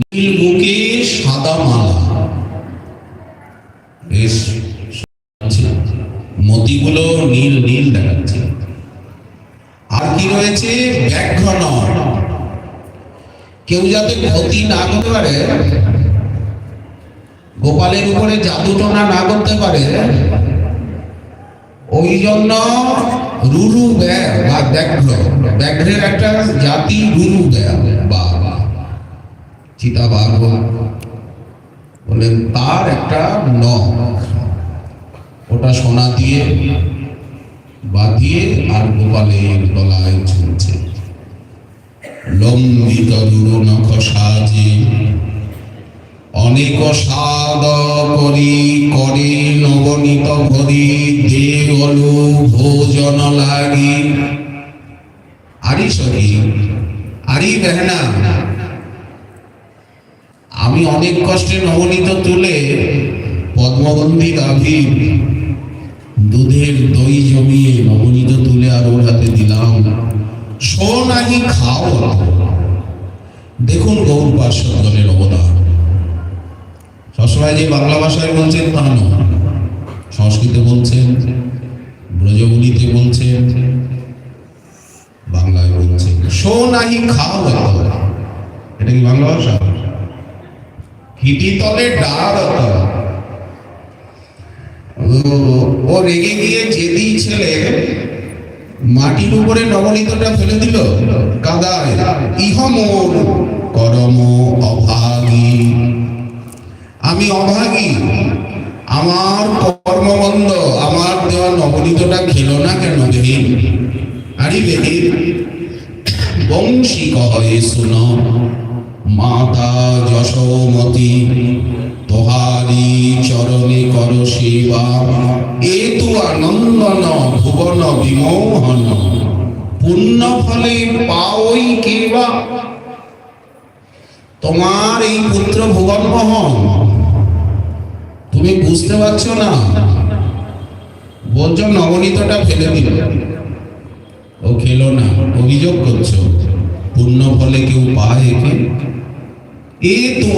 নীল বুকে সাদা মালা। মতিগুলো নীল নীল দেখাচ্ছে। আর কি রয়েছে? কেউ যাতে ক্ষতি না করতে পারে, গোপালের উপরে জাদুটোনা না করতে পারে, ওই জন্য রুরু ব্যাঘ্র। ব্যাঘ্রের একটা জাতি রুরু ব্যাগ বা বা চিতাবাঘ বলেন, তার একটা নখ। ওটা সোনা দিয়ে বাঁধিয়ে আর গোপালের গলায় ঝুলছে। লম্বিত রুরু নখ সাজে, অনেক সাদ করি করে নবনীত ভরি দে অলু ভোজন লাগি। আরি সখী, আরি বেহনা আমি অনেক কষ্টে নবনীত তুলে পদ্মবন্ধী গাভী দুধের দই জমিয়ে নবনীত তুলে আর ওর হাতে দিলাম। শো নাহি, খাও দেখুন গৌর পার্শ্বদলের অবদান। সবসময় যে বাংলা ভাষায় বলছেন তা নয়। সংস্কৃতে বলছেন ব্রজবুলিতে বলছেন, বাংলায় বলছেন। শো নাহি, খাও এটা কি বাংলা ভাষা? হিটি তলে ডার ও- রেগে গিয়ে জেদি ছেলে মাটির উপরে নবনীতটা ফেলে দিল, কাদায়, ইহ মোর করম অভাগী। আমি অভাগী, আমার কর্মবন্ধ আমার দেওয়া নবনীতটা খেলো না কেন বেহিন? আরে বেহিন, বংশী কহে শুন। মাতা যশোমতি, তোহারি চরণে কর সেবা। এ তু আনন্দন, ভুবন বিমোহন। পুণ্য ফলে পাওই কেবা। তোমার এই পুত্র ভুবন মোহন, তুমি বুঝতে পারছ না? বলছো নবনীতটা ফেলে দিল। ও খেলো না, অভিযোগ করছ। পুণ্য ফলে কেউ পায় একে?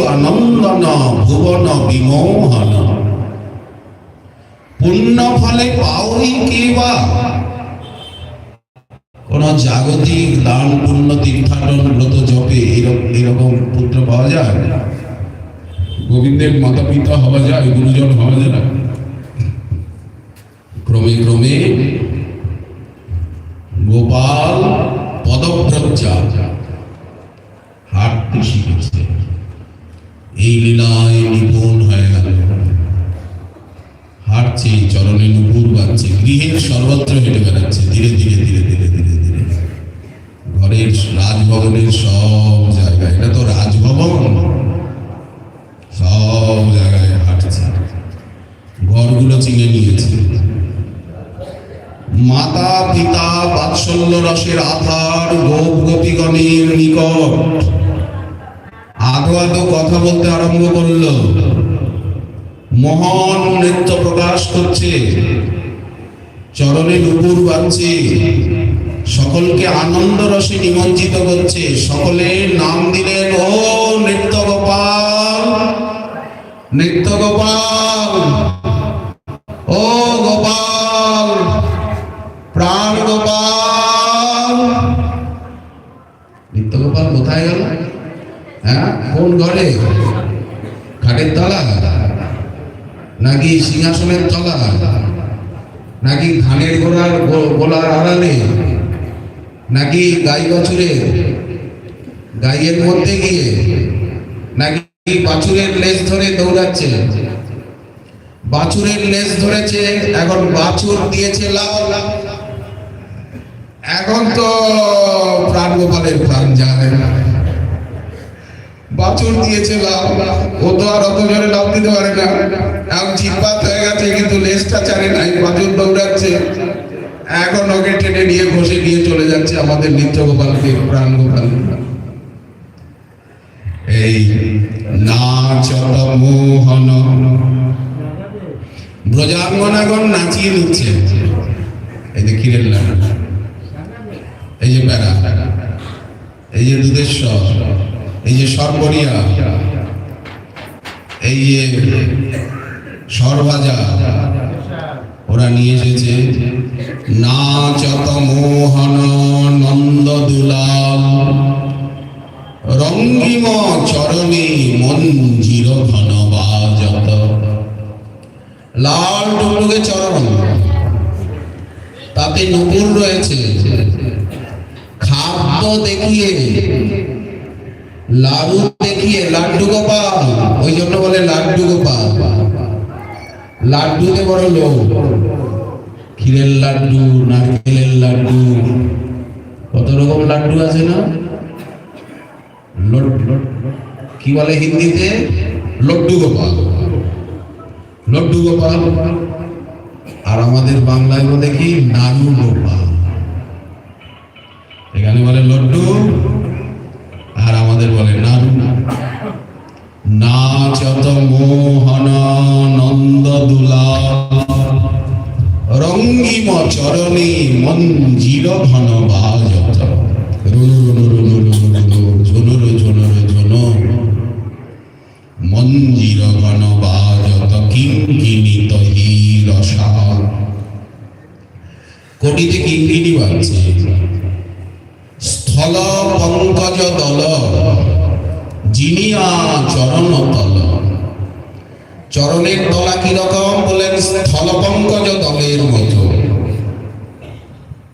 আনন্দন ভুবন বিমোহন। পুণ্য ফলে পাওই কে কোন জাগতিক দান পুণ্য তীর্থাটন ব্রত জপে এরকম পুত্র পাওয়া যায়? গোবিন্দের মাতা পিতা হওয়া যায়, গুরুজন হওয়া যায় না? ক্রমে ক্রমে গোপাল পদব্রজা। হাঁটতে শিখেছে এই লীলায় নিপুণ হয়ে গেল। হাঁটছে, চরণে নুপুর বাজছে, গৃহের সর্বত্র হেঁটে বেড়াচ্ছে, ধীরে ধীরে ধীরে ধীরে ধীরে ধীরে। ঘরের রাজভবনের সব জায়গায়, এটা তো রাজভবন, সব জায়গায় হাঁটছে। ঘরগুলো চিনে নিয়েছে। মাতা, পিতা, বাৎসল্য রসের আধার গোপ গোপীগণের নিকট। আদো আদো কথা বলতে আরম্ভ করল। মহান নৃত্য প্রকাশ করছে। চরণে নুপুর বাজছে। সকলকে আনন্দ রসে নিমজ্জিত করছে। সকলে নাম দিলেন, ও নৃত্য গোপাল! নৃত্য গোপাল! ও কোন ঘরে খাটের তলা, নাকি সিংহাসনের তলা, নাকি ধানের গোড়ার গোলার আড়ালে, নাকি গাই বাছুরে, গাইয়ের মধ্যে গিয়ে, নাকি বাছুরের লেজ ধরে দৌড়াচ্ছে? বাছুরের লেজ ধরেছে, এখন বাছুর দিয়েছে লাল। এখন তো প্রাণ গোপালের প্রাণ যায় না। বাছুর দিয়েছে লাভ ও তো আর অত জোরে লাভ দিতে পারে না। এখন চিৎপাত হয়ে গেছে, কিন্তু লেজটা চারে নাই, বাছুর দৌড়াচ্ছে। এখন ওকে টেনে নিয়ে ঘষে নিয়ে চলে যাচ্ছে আমাদের নিত্য গোপালকে প্রাণ গোপাল এই নাচ মোহন ব্রজাঙ্গনাগণ নাচিয়ে দিচ্ছে এই যে এই যে প্যারা। এই যে দুধেশ্বর এই যে সরবরিয়া, এই যে সরবাজা, ওরা নিয়ে এসেছে। নাচত মোহন নন্দ দুলাল রঙ্গিম চরণে মঞ্জির বাজত। লাল টুকটুকে চরণ, তাতে নুপুর রয়েছে। খাদ্য দেখিয়ে লাডু দেখিয়ে লাড্ডু গোপাল, ওই জন্য বলে লাড্ডু গোপাল। লাড্ডুতে বড় লোক ক্ষীরের লাড্ডু, নারকেলের লাড্ডু, কত রকম লাড্ডু আছে না? কি বলে হিন্দিতে? লড্ডু গোপাল। লড্ডু গোপাল। আর আমাদের বাংলায় বলে কি নানু গোপাল। এখানে বলে লড্ডু। চরণের তলা কীরকম বলেন স্থল পঙ্কজ দলের মতো।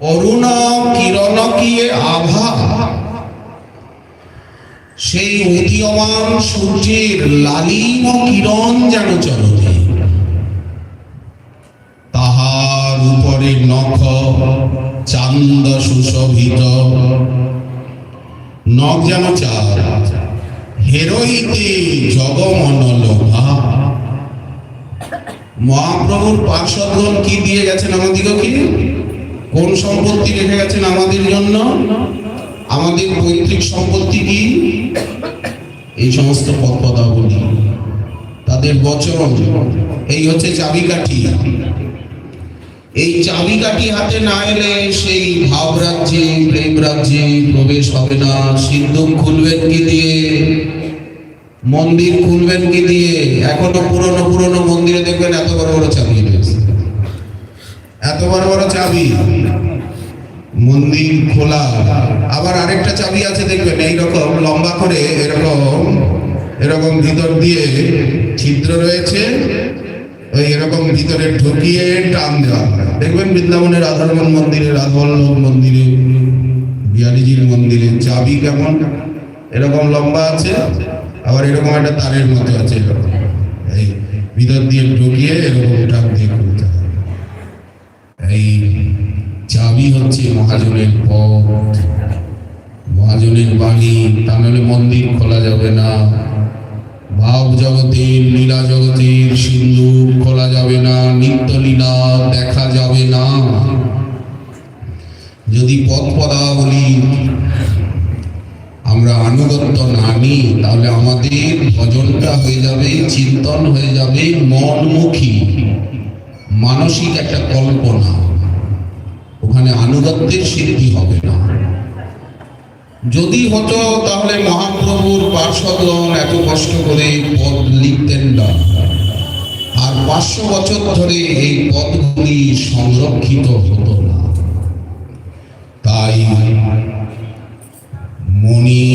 অরুণ কিরণ কিয়ে আভা? সেই উদীয়মান সূর্যের লালিম কিরণ যেন চরণে। তাহার উপরে নখ, চান্দ সুশোভিত। নখ যেন চার, হেরোইতে জগমন লোভা মহাপ্রভুর পার্শ্বদগণ কি দিয়ে গেছেন আমাদিগকে? কোন সম্পত্তি রেখে গেছেন আমাদের জন্য? আমাদের পৈতৃক সম্পত্তি কি? এই সমস্ত পদ পদাবলী তাদের বচন, এই হচ্ছে চাবিকাঠি। এই চাবিকাঠি হাতে না এলে সেই ভাব রাজ্যে প্রেম রাজ্যে প্রবেশ হবে না। সিন্ধুক খুলবেন কি দিয়ে? মন্দির খুলবেন কি দিয়ে? এখনও পুরনো পুরনো মন্দিরে দেখবেন এত বড় বড় চাবি রয়েছে এত বড় বড় চাবি। মন্দির খোলা। আবার আরেকটা চাবি আছে দেখবেন, এইরকম লম্বা করে এরকম এরকম ভিতর দিয়ে ছিদ্র রয়েছে। ওই এরকম ভিতরে ঢুকিয়ে টান দেওয়া। দেখবেন বৃন্দাবনের রাধারমন মন্দিরে, রাধবল্লভ মন্দিরে বিহারীজির মন্দিরে, চাবি কেমন? এরকম লম্বা আছে। আবার এরকম একটা তারের মতো আছে এরকম। এই ভিতর দিয়ে ঢুকিয়ে এরকম ওটা দিয়ে এই চাবি হচ্ছে মহাজনের পথ। মহাজনের বাণী, তা নাহলে মন্দির খোলা যাবে না। ভাব জগতের, লীলা জগতের সিন্ধু খোলা যাবে হতো, তাহলে মহাপ্রভুর পার্শ্বদগণ এত কষ্ট করে পদ লিখতেন না। আর পাঁচশো বছর ধরে এই পদগুলি সংরক্ষিত হতো না। তাই মণি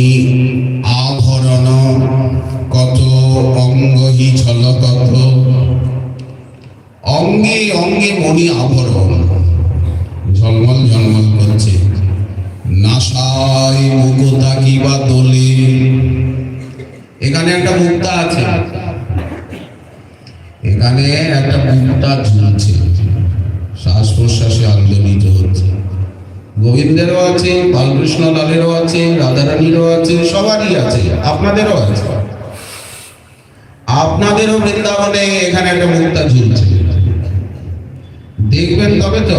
আভরণ কত অঙ্গহি ছলকথ অঙ্গে অঙ্গে মণি আভরণ। গোবিন্দেরও আছে, বালকৃষ্ণ লালেরও আছে, রাধারানীরও আছে, সবারই আছে, আপনাদেরও আছে। আপনাদেরও বৃন্দাবনে এখানে একটা মুক্তা ঝুলছে। দেখবেন তবে তো,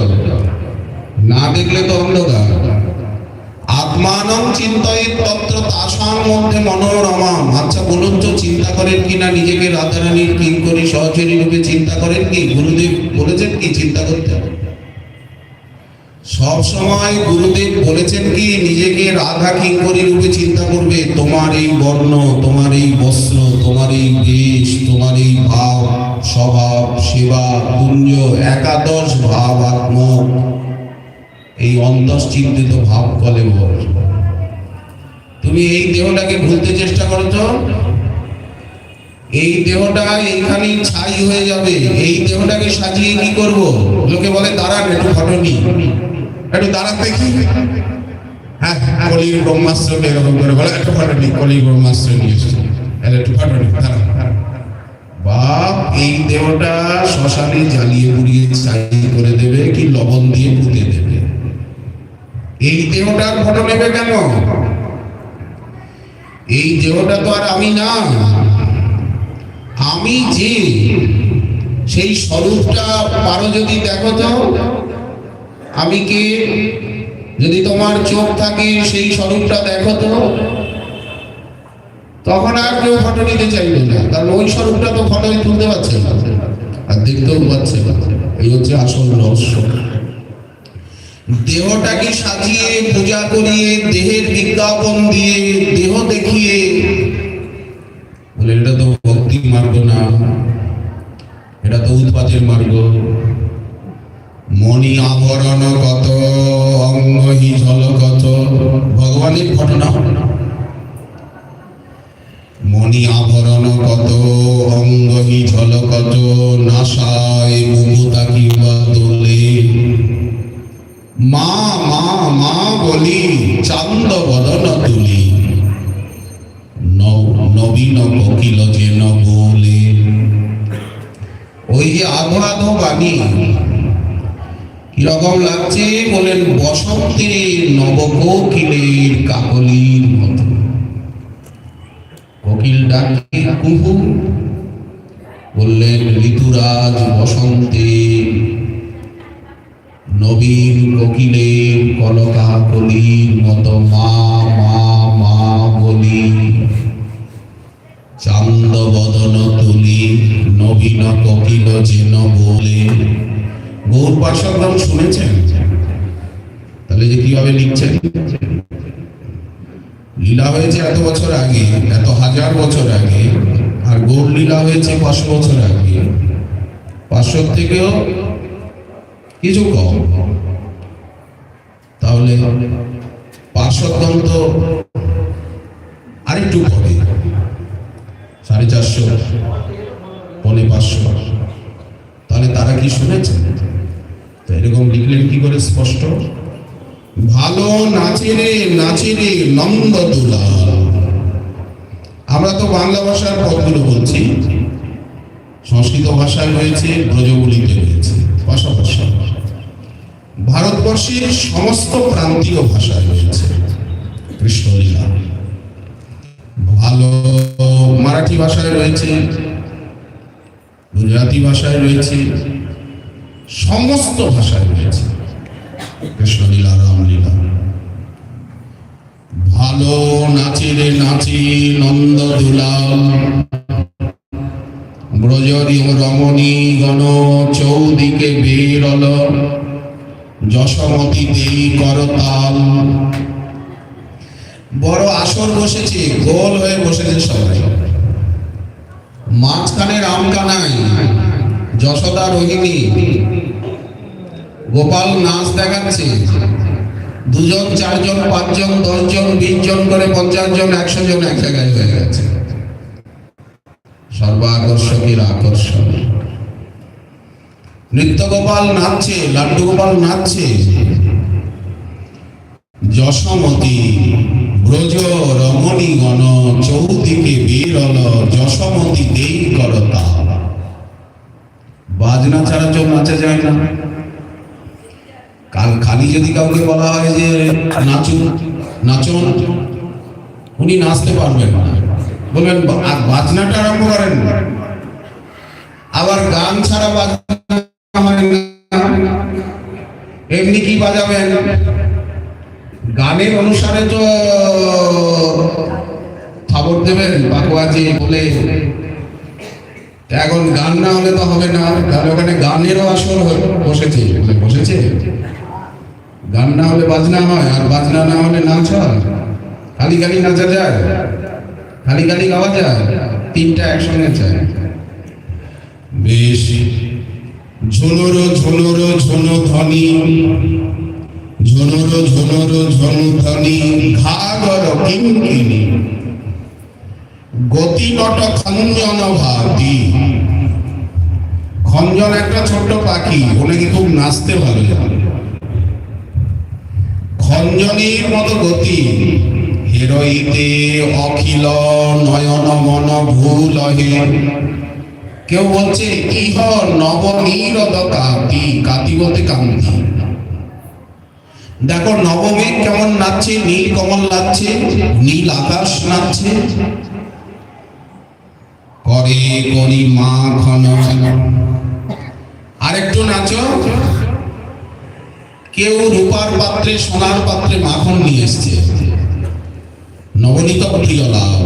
না দেখলে তো অন্ধকার। আত্মানং চিন্তায় তত্র তাসার মধ্যে আচ্ছা বলুন তো, চিন্তা করেন কি না? নিজেকে রাধারানীর কিঙ্করি সহচরী রূপে চিন্তা করেন কি? গুরুদেব বলেছেন কি, চিন্তা করতে হবে। সব সময় গুরুদেব বলেছেন কি, নিজেকে রাধা কিঙ্করী রূপে চিন্তা করবে। তোমার এই বর্ণ, তোমার এই বস্ত্র, তোমার এই দেশ, তোমার এই ভাব, স্বভাব, সেবা পুঞ্জ একাদশ ভাব, আত্ম। এই অন্তশ্চিন্তিত ভাব ফলে বল তুমি এই দেহটাকে ভুলতে চেষ্টা করছ? এই দেহটা এইখানে ছাই হয়ে যাবে। এই দেহটাকে সাজিয়ে কি করব? লোকে বলে, দাঁড়ান, একটু ফটো একটু দাঁড়ান দেখি। হ্যাঁ কলির ব্রহ্মাস্ত্রকে এরকম করে বলে, একটু ফটো নি কলির ব্রহ্মাস্ত্র নিয়ে এসেছি একটু ফটো নি দাঁড়ান। বাপ, এই দেহটা শ্মশানে জ্বালিয়ে পুড়িয়ে ছাই করে দেবে কি লবণ দিয়ে পুঁতে দেবে? এই দেহটার ফটো নেবে কেন? এই দেহটা তো আর আমি না। আমি যে সেই স্বরূপটা পারো যদি দেখো তো। আমি কে যদি তোমার চোখ থাকে সেই স্বরূপটা দেখো তো, তখন আর কেউ ফটো নিতে চাইবে না। কারণ ওই স্বরূপটা তো ফটোয় তুলতে পারছে আর দেখতেও পাচ্ছে এই হচ্ছে আসল রহস্য। দেহটাকে সাজিয়ে, পূজা করিয়ে, দেহের বিজ্ঞাপন দিয়ে, দেহ দেখিয়ে, বলে এটা তো ভক্তি মার্গ না। এটা তো উৎপাতের মার্গ। মণি আভরণ কত, অঙ্গহি ঝলকত ভগবানের ঘটনা। মণি আভরণ কত, অঙ্গহি ঝলকত নাসায় মুমুতা কিংবা দোলে। মা মা মা বলি, চান্দ বদন তুলি। নবীন কোকিল যেন বলে। ওই যে আধো বাণী। কীরকম লাগছে বলেন বসন্তে নবকোকিলের কাকলির মতো। কোকিল ডাকে কুহু! বললেন, ঋতুরাজ বসন্তে নবীন কোকিলের কলকাকলির মতো, মা মা মা বলি। চান্দ বদন তুলি নবীন কোকিল যেন বলে গৌর পার্শ্বগ্রাম শুনেছেন? তাহলে যে কীভাবে লিখছেন? লীলা হয়েছে এত বছর আগে, এত হাজার বছর আগে, আর গৌর লীলা হয়েছে পাঁচশো বছর আগে। পাঁচশো থেকেও কিছু কম। তাহলে পার্শ্বদম তো আরেকটু পরে সাড়ে চারশো, পনে পাঁচশো। তাহলে তারা কি শুনেছেন? তো এরকম লিখলেন কি করে স্পষ্ট? ভালো নাচে রে নাচে রে নন্দ দুলাল। আমরা তো বাংলা ভাষার পদগুলো বলছি। সংস্কৃত ভাষায় রয়েছে ব্রজগুলিতে রয়েছে, পাশাপাশি। ভারতবর্ষের সমস্ত প্রান্তীয় ভাষায় রয়েছে, কৃষ্ণলীলা। ভালো মারাঠি ভাষায় রয়েছে, গুজরাটি ভাষায় রয়েছে সমস্ত ভাষায় রয়েছে কৃষ্ণলীলা রামলীলা। ভালো নাচে নন্দ দুলাল ব্রজরি রমণী গণ চৌদিকে বেরল। যশমতী দেই করতাল বড় আসর বসেছে, গোল হয়ে বসেছে সবাই। মাঝখানে রামকানাই। যশোদা রোহিণী। গোপাল নাচ দেখাচ্ছে। দুজন, চারজন, পাঁচজন, দশজন বিশ জন করে পঞ্চাশ জন একশো জন এক জায়গায় হয়ে গেছে। সর্বাকর্ষকের আকর্ষণ। নৃত্য গোপাল নাচছে, লাড্ডু গোপাল নাচছে। যশমতী ব্রজ রমণী গণ চৌদিকে বিরল, যশমতী বাজনা ছাড়া কেউ নাচা যায় না। কাল খালি যদি কাউকে বলা হয় যে নাচুন নাচুন। উনি নাচতে পারবেন বলবেন আর বাজনাটা আরম্ভ করেন। আবার গান ছাড়া এমনি কি বাজাবেন? গানের অনুসারে তো খবর দেবেন, বাকুয়াজি বলে এখন গান না হলে তো হবে না তাহলে ওখানে গানেরও আসর বসেছে। বসেছে? গান না হলে বাজনা হয়, আর বাজনা না হলে নাচ হয়। খালি খালি নাচা যায়। খালি খালি গাওয়া যায়। তিনটা একসঙ্গে চায় বেশ। ঝুনুর ঝুনুর ঝুনু ধ্বনি। ঝুনুর ঝুনুর ঝুনু ধ্বনি। ঘাগর কিঙ্কিনি গতি নট খঞ্জন ভাতি। খঞ্জন একটা ছোট্ট পাখি ওনাকে খুব নাচতে ভালো লাগে খঞ্জনীর মতো গতি, হেরইতে অখিল নয়ন মন ভুল কেউ বলছে, ইহ নবনীরদ কাতি কাতি বলতে কান্তি। দেখো নবমেঘ কেমন নাচছে, নীল কমল নাচছে, নীল আকাশ নাচছে। করে করি মা আরেকটু নাচো। কেউ রূপার পাত্রে, সোনার পাত্রে মাখন নিয়ে এসছে। নবনীত প্রিয় লাভ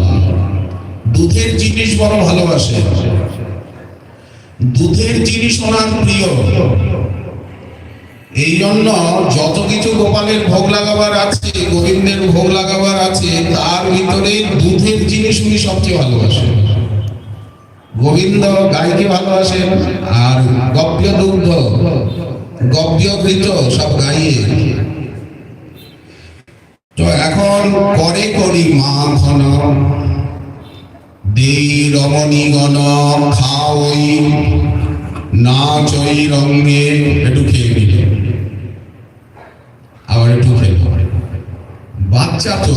দুধের জিনিস বড় ভালোবাসে। দুধের জিনিস ওনার প্রিয়। এই জন্য যত কিছু গোপালের ভোগ লাগাবার আছে, গোবিন্দের ভোগ লাগাবার আছে, তার ভিতরে দুধের জিনিস উনি সবচেয়ে ভালোবাসেন। গোবিন্দ গাইকে ভালোবাসেন আর গপ্য দুগ্ধ গপ্য ঘৃত সব গাইয়ে। তো এখন করে করি মা ঘন দেই রমণীগণ খাওই নাচই রঙ্গে, একটু খেয়ে নিল আবার একটু খেলো বাচ্চা তো,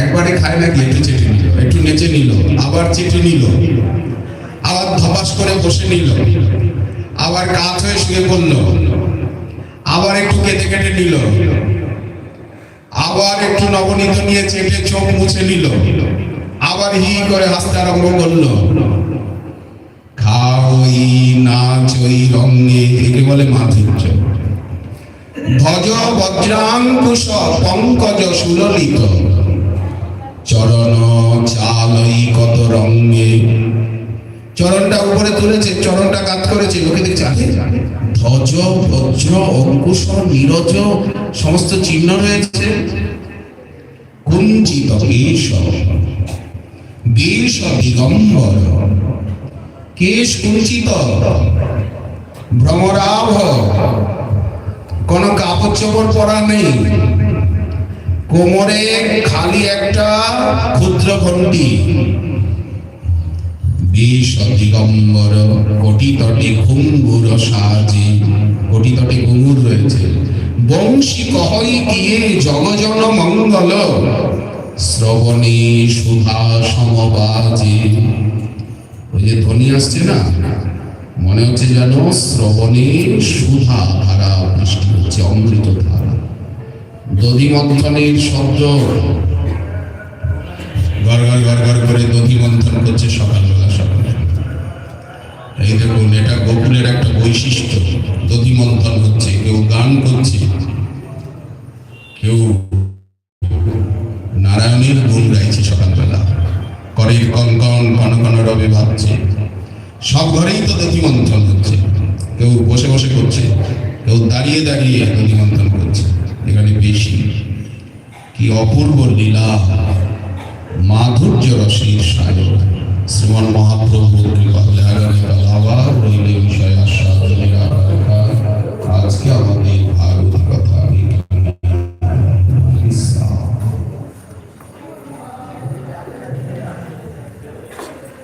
একবারে খায় নাকি একটু চেটে নিল, একটু নেচে নিল, আবার চেটে নিল। আবার ধপাস করে বসে নিল। আবার কাজ হয়ে শুয়ে পড়ল। আবার একটু কেটে কেটে নিল। আবার একটু নবনীত নিয়ে চেটে চোখ মুছে নিল। আবার হি করে হাসতে আরম্ভ করল। খাওই নাচই রঙে, একে বলে মাধুর্য। ভজ বজ্রাঙ্কুশ পঙ্কজ সুললিত। চরণ চালই তুলেছে চরণটা কাত করেছে, লোকে দেখছে ধ্বজ বজ্র অঙ্কুশ, নীরজ, সমস্ত চিহ্ন রয়েছে। কুঞ্চিত কেশ, বেশ দিগম্বর কেশ কুঞ্চিত, ভ্রমরাভ, কোন কাপড় চোপড় পরা নেই। কোমরে খালি একটা ক্ষুদ্র ঘন্টি। বেশ দিগম্বর কোটি তটে ঘুঙ্গুর সাজে কোটি তটে রয়েছে। বংশী কহই জগজন মঙ্গল, শ্রবণে সুধা সমবাজে ওই যে ধ্বনি আসছে না? মনে হচ্ছে যেন শ্রবণে সুধা ধারা বৃষ্টি হচ্ছে, অমৃত ধারা। দধি শব্দ। গড় গড় গড় গড় করে দধি মন্থন করছে সকালবেলা সকালে। এই দেখুন, এটা গোকুলের একটা বৈশিষ্ট্য। দধি মন্থন হচ্ছে, কেউ গান করছে, কেউ নারায়ণের গুণ গাইছে সকালবেলা। করের কন কন কন রবে ভাবছে। সব ঘরেই তো দধি মন্থন হচ্ছে। কেউ বসে বসে করছে, কেউ দাঁড়িয়ে দাঁড়িয়ে দধি মন্থন করছে। এখানে বেশি। কি অপূর্ব লীলা। মাধুর্য রসের সায়ক ആവാഹ